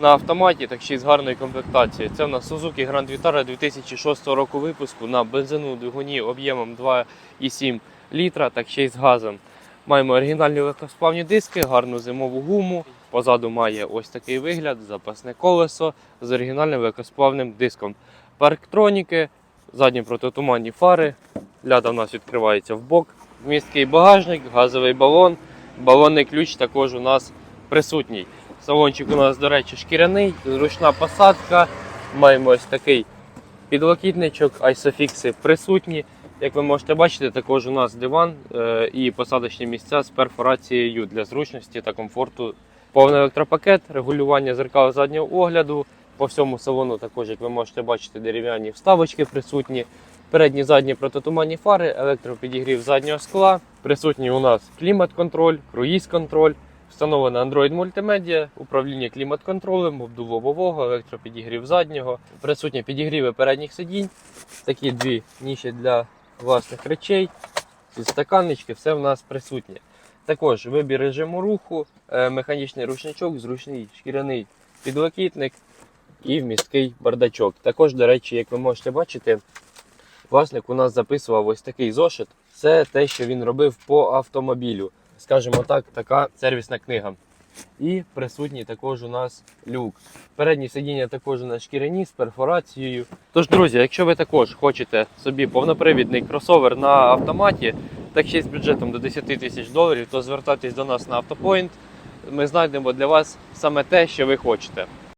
На автоматі, так ще й з гарною комплектацією. Це в нас Suzuki Grand Vitara 2006 року випуску на бензину двигуні об'ємом 2,7 літра, так ще й з газом. Маємо оригінальні легкосплавні диски, гарну зимову гуму. Позаду має ось такий вигляд, запасне колесо з оригінальним легкосплавним диском. Парктроніки, задні протитуманні фари. Ляда в нас відкривається в бок. Вмісткий багажник, газовий балон. Балонний ключ також у нас присутній. Салончик у нас, до речі, шкіряний, зручна посадка. Маємо ось такий підлокітничок, айсофікси присутні. Як ви можете бачити, також у нас диван е, і посадочні місця з перфорацією для зручності та комфорту. Повний електропакет, регулювання зеркал заднього огляду. По всьому салону також, як ви можете бачити, дерев'яні вставочки присутні. Передні задні протитуманні фари, електропідігрів заднього скла. Присутній у нас клімат-контроль, круїз-контроль, встановлена Android мультимедіа, управління клімат-контролем, обдув лобового, електропідігрів заднього, присутні підігріви передніх сидінь, такі дві ніші для власних речей, стаканнички, все в нас присутнє. Також вибір режиму руху, е, механічний ручничок, зручний шкіряний підлокітник і вмісткий бардачок. Також, до речі, як ви можете бачити, власник у нас записував ось такий зошит. Це те, що він робив по автомобілю. Скажімо так, така сервісна книга. І присутній також у нас люк. Передні сидіння також у нас шкіряні з перфорацією. Тож, друзі, якщо ви також хочете собі повнопривідний кросовер на автоматі, так ще з бюджетом до 10 тисяч доларів, то звертайтесь до нас на Автопоінт. Ми знайдемо для вас саме те, що ви хочете.